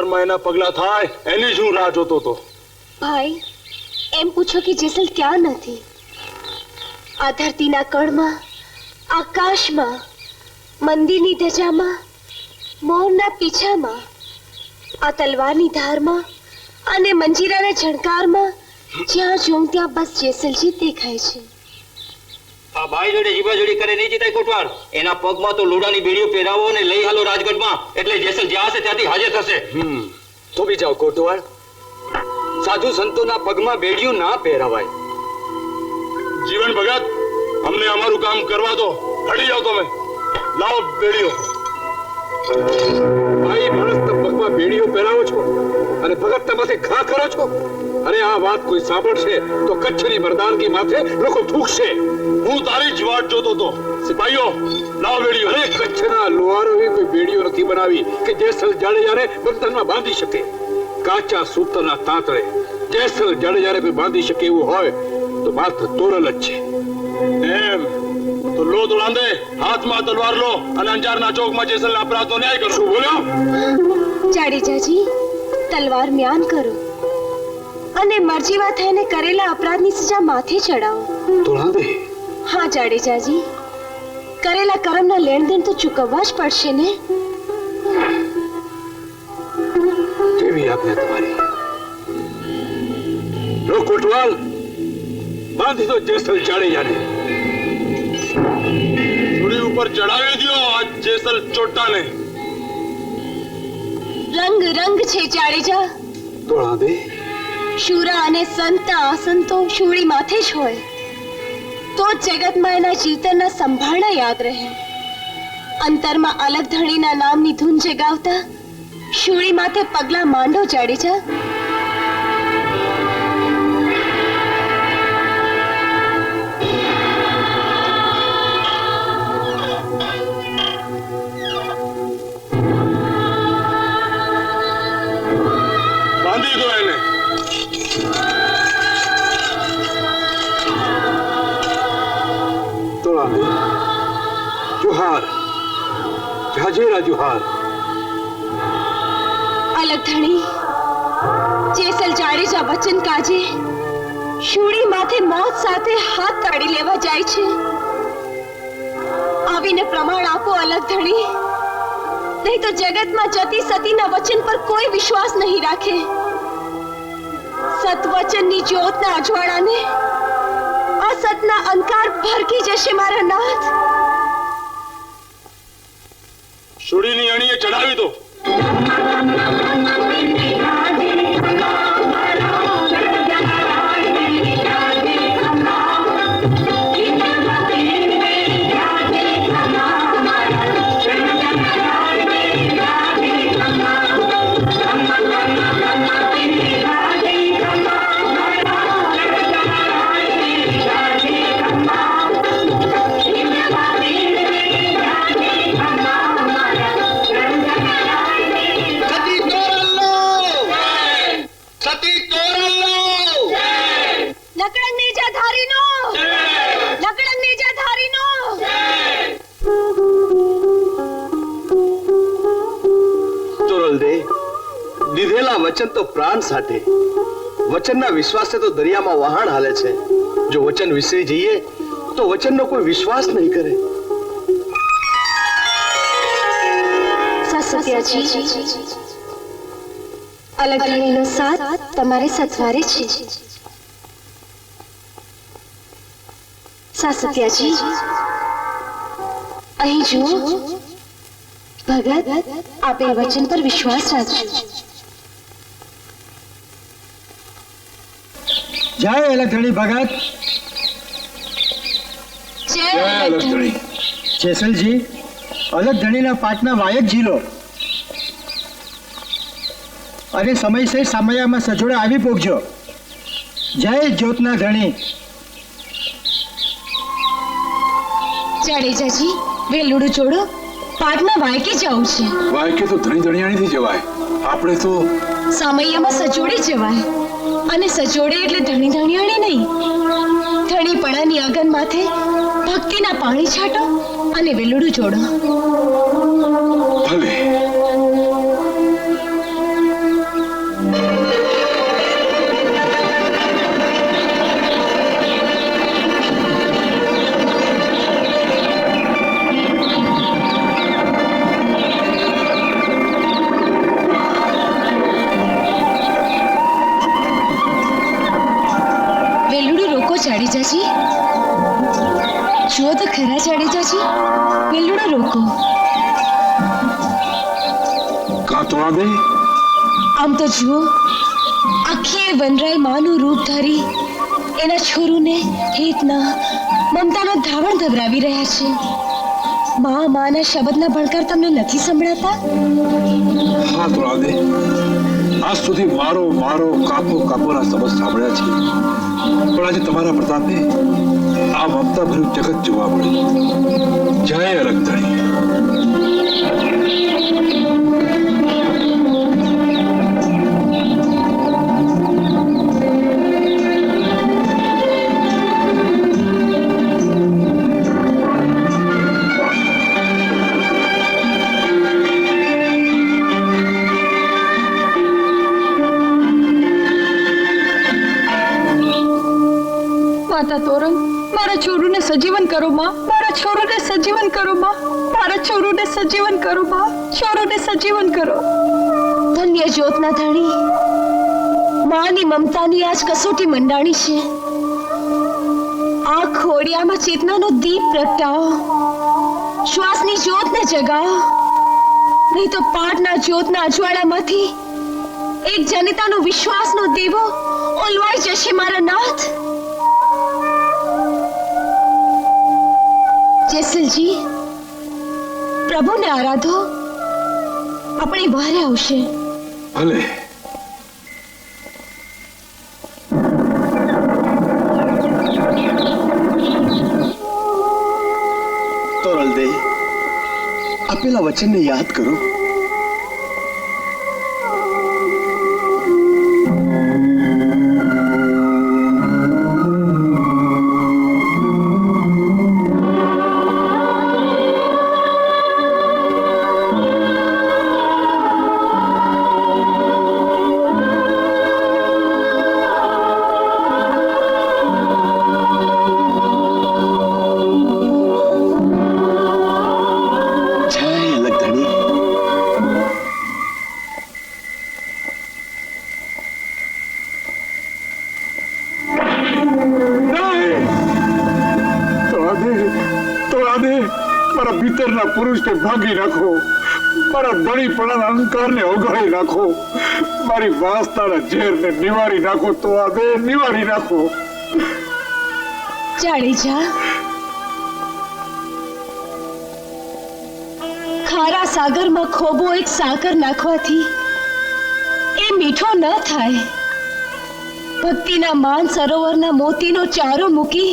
અંજારમાં એના પગલા થાય, એની જ હું રાહ જોતો હતો. ભાઈ, એમ પૂછો કે જેસલ ક્યાં નથી? આ ધરતીના કણમાં, આકાશમાં, મંદિરની ધજામાં, મોરના પીછામાં, આ તલવારની ધારમાં અને મંજીરાના ઝણકારમાં, જ્યાં જોઉં ત્યાં બસ જેસલજી દેખાય છે. આ ભાઈ જોડે જીભા જોડી કરે નહીં જીતાય કોટવાર એના પગમાં તો લોડાની બેડીઓ પહેરાવો અને લઈ હાલો રાજગઢમાં. એટલે જેસલ જ્યાં હશે ત્યાંથી હાજર થશે. તો બી જાઓ કોટવાર સાધુ સંતોના પગમાં બેડિયું ના પહેરાવાય. જીવન ભગત અમને અમારું કામ કરવા દો. હટી જાઓ તમે. લાવો બેડીઓ. ભાઈ માણસના પગમાં બેડીઓ પહેરાવો છો. અને ભગત તમાથે ઘા કરો છો? અરે આ વાત કોઈ સાંભળશે તો કચ્છની મરદાનગી માથે લોકો થૂકશે. હું તારી જ વાટ જોતો હતો. સિપાહીઓ લાવ બેડીઓ અરે કચ્છના લુહારોએ કોઈ બેડીઓ નથી બનાવી કે જેસલ જાડેજાને બંધનમાં બાંધી શકે. કાચા સૂતરના તાંતળે જેસલ જાડેજાને કોઈ બાંધી શકે એવું હોય તો માત્ર તોરલ જ છે. એમ. તો લો દોડાંદે. હાથમાં તલવાર લો અને અંજારના ચોકમાં જેસલ અપરાધનો ન્યાય કરો. શું બોલ્યો? જાડેજાજી તલવાર મ્યાન કરો. અને મરજીવા થઈને કરેલા અપરાધની સજા માથે ચડાવો તોળાંદે હા જાડેજાજી. કરેલા કર્મના લેણદેણ તો ચૂકવવા જ પડશે ને? કેવી આજ્ઞા તમારી? લો કોટવાલ. બાંધી દો જેસલ જાડેજાને. સુરી ઉપર ચડાવી દો આ જેસલ ચોટાને. રંગ રંગ છે જાડેજા. તોળાંદે શુરા અને સંતના આસન તો શૂળી માથે જ હોય. તો જ જગતમાં એના જીવતરના સંભાળના યાદ રહે. અંતરમાં અલગ ધણીના નામની ધૂન જગાવતા શૂળી માથે પગલા માંડો જાડેજા. મોત સાથે હાથ તાળી લેવા જાય છે. આવીને પ્રમાણ આપો, અલગ ધણી. નહીં તો જગતમાં જતી સતીના વચન પર કોઈ વિશ્વાસ નહીં રાખે. સતવચનની જ્યોતના અજવાળાને અસતના અંકાર ભરકી જશે મારા નાથ. સુડીની અણીએ ચડાવી દો. ધારીનો! લકડંગ નેજા ધારીનો તોરલદે દીધેલા વચન તો પ્રાણ સાથે. વચનના વિશ્વાસે તો દરિયામાં વહાણ હાલે છે. જો વચન વિસરી જઈએ તો વચનનો કોઈ વિશ્વાસ નહીં કરે. સત્યાજી અલગ સાથ તમારે સથવારે છે. સાસત્યાજી અહીં જુઓ ભગત આપે વચન પર વિશ્વાસ રાખજો જય અલગધણી ભગત. જય જેસલજી અલગધણીના પાટના વાયક ઝીલો. અને સમયસર સમયમાં સજોડે આવી પોગજો. જય જ્યોતના ધણી જાડેજાજી વેલુડું જોડો પાટના વાયકે જવું છે. વાયકે તો ધણી ધણિયાણીથી જવાય. આપણે તો સામૈયામાં સજોડે જવાય. અને સજોડે એટલે ધણી ધણિયાણી નહીં. ધણીપણાની અગન માથે ભક્તિના પાણી છાંટો અને વેલુડું જોડો ભલે. દે આમ તો જુઓ આખી વનરાય માનું રૂપ ધારી એના છોરુને હિતના મમતાના ધાવણ ધબરાવી રહ્યા છે. મા માના શબ્દના ભણકાર તમને નથી સંભળાતા? હા તો આવે આજ સુધી મારો મારો કાપો કાપોના શબ્દ સાંભળ્યા છે. પણ આજે તમારા પ્રતાપે આ મમતા ભર્યું જગત જોવા મળ્યું. જય અલગધણી કરો માં મારા છોરોને સજીવન કરો માં. મારા છોરોને સજીવન કરો માં. છોરોને સજીવન કરો. ધન્ય જ્યોતના ધણી. માની મમતાની આજ કસોટી મંડાણી છે. આ ખોડિયામાં ચેતનાનો દીપ પ્રગટાવો. શ્વાસની જ્યોતને જગાવો. નહીં તો પાઠના જ્યોતના અજવાળામાંથી એક જનિતાનો વિશ્વાસનો દેવો ઓલવાઈ જશે મારા નાથ. જેસલજી પ્રભુને આરાધો આપણી બહારે આવશે. ભલે. તોરલ દે આપેલા વચનને યાદ કરો. મારા ભીતરના પુરુષને ભાગી નાખો. મારા ધણીપણાના અહંકારને ઓગાળી નાખો. મારી વાસતાના ઝેરને નિવારી નાખો તો આ બે નિવારી નાખો. જાડેજા ખારા સાગરમાં ખોબો એક સાકર નાખવાથી એ મીઠો ન થાય. ભક્તિના માન સરોવરના મોતીનો ચારો મૂકી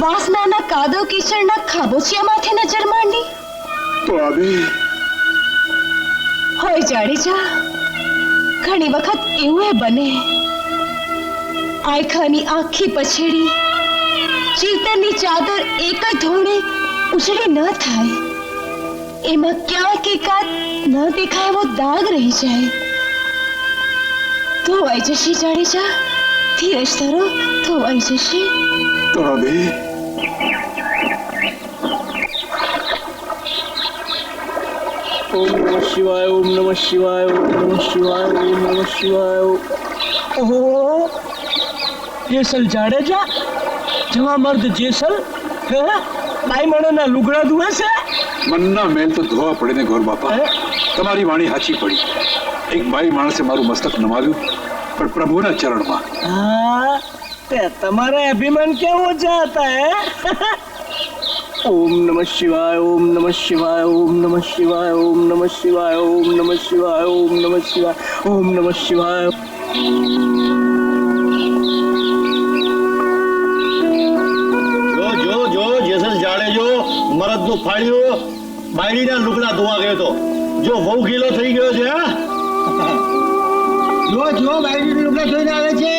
વાસનાના કાદવ કિચડના ખાબોચિયામાંથી નજર માંડી. દે હોય જાડેજા ઘણી વખત એવું એ બને. આયખાની આખી પછેડી ચિંતનની ચાદર એક જ ધોળે ઉછળી ન થાય. એમાં ક્યાંક એકાદ ન દેખાય એવો દાગ રહી જાય. ધોવાઈ જશે જાડેજા ધીરજ ધરો ધોવાઈ જશે. તો દે ઓમ નમઃ શિવાય ઓમ નમઃ શિવાય ઓમ નમઃ શિવાય ઓમ નમઃ શિવાય ઓહો જેસલ જાડેજા જવા મર્દ જેસલ હે બાઈ મણોના લુગડા ધુએ છે મનના મેલ તો ધોવા પડે ને ગોર બાપા? તમારી વાણી સાચી પડી એક બાઈ માણસે મારું મસ્તક નમાવ્યું પણ પ્રભુના ચરણમાં હા તમારે અભિમાન કેવો જાતા હે? ઓમ નમઃ શિવાય ઓમ નમઃ શિવાય ઓમ નમઃ શિવાય ઓમ નમઃ શિવાય ઓમ નમઃ શિવાય ઓમ નમઃ શિવાય ઓમ નમઃ શિવાય. જો જો જો જેસલ જાડેજો મરદનું ફાડ્યું બાયડીના લુગડા ધોવા ગયો તો. જો બહુ ગીલો થઈ ગયો છે હા? જો જો બાયડી લુગડા ધોઈને આવે છે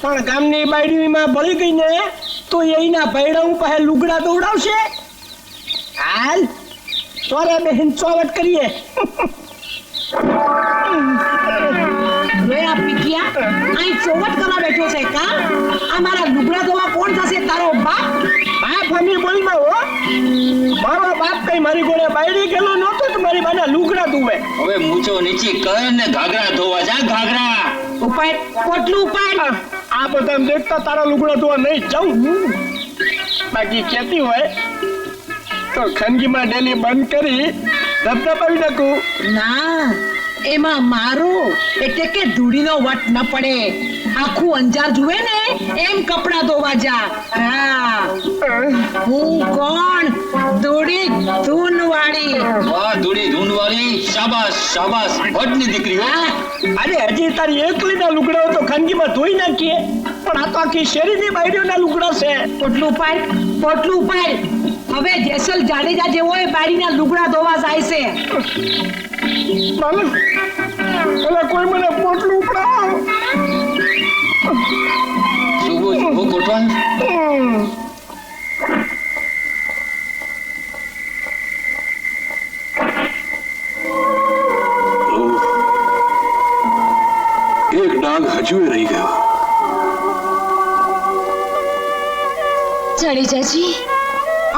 પણ ગામની બાયડીમાં બળી ગઈ ને તો એના ભૈડા પાસે લુગડા દોડાવશે? હાલ ચોરે બેન ચોવટ કરીએ. જોયા પીઠિયા? અહીં ચોવટ કરવા બેઠો છે કા? આ મારા લુગડા ધોવા કોણ થશે? તારો બાપ? બાપ હમી બોલમાં હો. મારો બાપ કઈ મારી ગોળે બાયડી ગયેલો નહોતો તો મારી બાના લુગડા ધોવે હવે મૂછો નીચી કર ને ઘાઘરા ધોવા જા ઘાઘરા. ઉપાડ કોટલું ઉપાડ. આ બધા દેખતા તારા લુગડા ધોવા નહીં જાઉં બાકી કેતી હોય તો ખંગીમાં ડેલી બંધ કરી ધબધબાવી નાખું. ના, એમાં મારો એટલે કે ધૂળીનો વટ ન પડે. આખું અંજાર જુએ ને એમ કપડા ધોવા જા. હા. હું કોણ? ધૂળી ધૂન વાળી વાહ ધૂળી ધૂન વાળી શાબાશ શાબાશ. ભટની દીકરી અરે હજી તારી એકલીના લુગડા હોય તો ખંગીમાં ધોઈ નાખીએ. પણ આ તો આખી શેરીની બાયડીઓના લુગડા છે. પોટલું ઉપાડ પોટલું ઉપાડ. હવે જેસલ જાડેજા જેવો એ બારીના લુગડા ધોવા જાય છે. ચાલો કોઈ મને પોટલું ઉપડાવો શુભો શુભો કોટવાલ એક ડાગ હજુ રહી ગયો. જાડેજાજી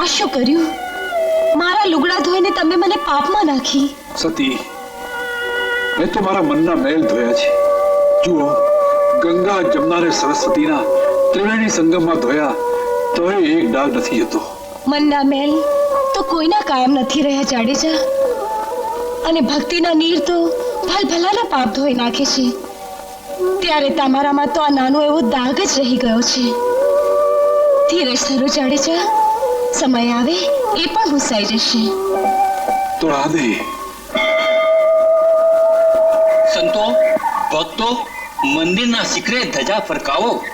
આ શું કર્યું? મારા લુગડા ધોઈને તમે મને પાપમાં નાખી. સતી મેં તો મારા મનના મેલ ધોયા છે. જુઓ ગંગા જમના ને સરસ્વતીના ત્રિવેણી સંગમમાં ધોયા તોય એક ડાઘ નથી જતો. મનના મેલ તો કોઈના કાયમ નથી રહ્યા જાડેજા? અને ભક્તિના નીર તો ભલભલાના પાપ ધોઈ નાખે છે. ત્યારે તમારામાં તો આ નાનો એવો દાગ જ રહી ગયો છે. ધીરજ ધરો જાડેજા સમય આવે એ પણ ગુસાઈ જશે. તો રાધે. સંતો ભક્તો મંદિરના શિખરે ધજા ફરકાવો.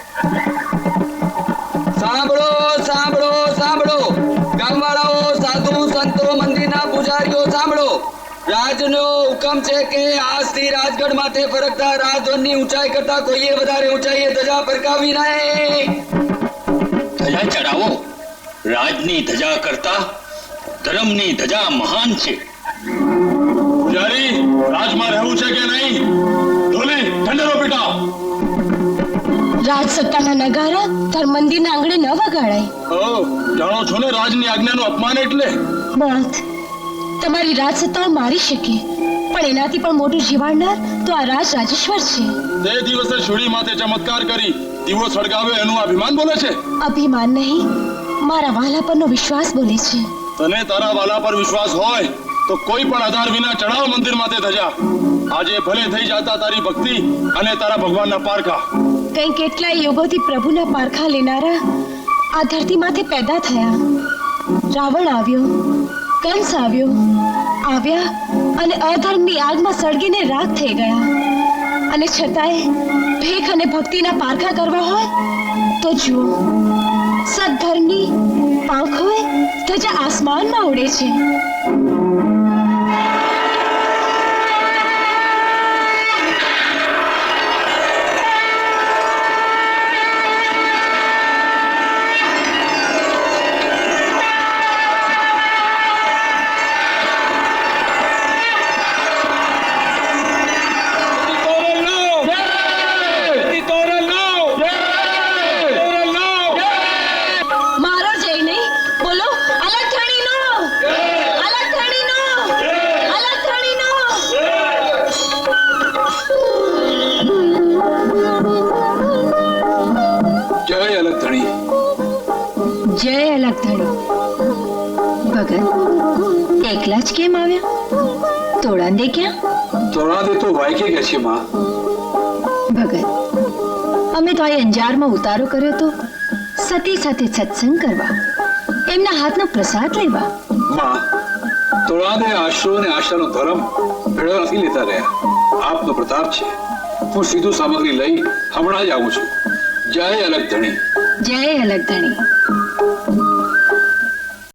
સાંભળો સાંભળો સાંભળો. ગામવાળાઓ, સાધુ, સંતો, મંદિરના પૂજારીઓ, સાંભળો. રાજનો હુકમ છે કે આજથી રાજગઢ માથે ફરકતા રાજધ્વજની ઊંચાઈ કરતા કોઈએ વધારે ઊંચાઈએ ધજા ફરકાવી નહીં. ધજા ચડાવો. રાજની ધજા કરતા ધર્મની ધજા મહાન છે. પૂજારી રાજમાં રહેવું છે કે નહીં? ઢોલી ઠંડેરો પીટાવ. રાજ નગારા ધર્મ મંદિરના આંગણે ન વગાડાય. ઓ જાણો છો ને રાજની આજ્ઞાનું અપમાન એટલે? બળદ તમારી રાજસત્તાઓ મારી શકે પણ એનાથી પણ મોટું જીવાડનાર તો આ રાજ રાજેશ્વર છે. તે દિવસે શૂળી માથે ચમત્કાર કરી દીવો સળગાવ્યો એનું અભિમાન બોલે છે? અભિમાન નહીં મારા વાલા પરનો વિશ્વાસ બોલે છે. તને તારા વાલા પર વિશ્વાસ હોય તો કોઈ પણ આધાર વિના ચડાવ મંદિર માથે ધજા. આજે ભલે થઈ જાતા તારી ભક્તિ અને તારા ભગવાનના પારખા. કઈ કેટલા યુગોથી પ્રભુના પારખા લેનારા આ ધરતી માથે પેદા થયા. રાવણ આવ્યો, કંસ આવ્યો, આવ્યા અને અધર્મની આગમાં સળગીને રાખ થઈ ગયા. અને છતાંય ભેખ અને ભક્તિના પારખા કરવા હોય તો જુઓ, સદધર્મની પાંખ હોય ધજા આસમાનમાં ઉડે છે. એકલા જ કેમ આવ્યા? તોડાંદે ક્યાં? તો રાધે તો વાયકે ગયા છે માં. ભગત અમે તો આ અંજારમાં ઉતારો કર્યો તો સતી સાથે સત્સંગ કરવા એમના હાથનો પ્રસાદ લેવા. માં તોળાદે આશરો અને આશાનો ધર્મ ભેળો નથી લેતા રહ્યા. આપનો પ્રતાપ છે. હું સીધું સામગ્રી લઈ હમણાં જ આવું છું. જય અલગ ધણી. જય અલગ ધણી.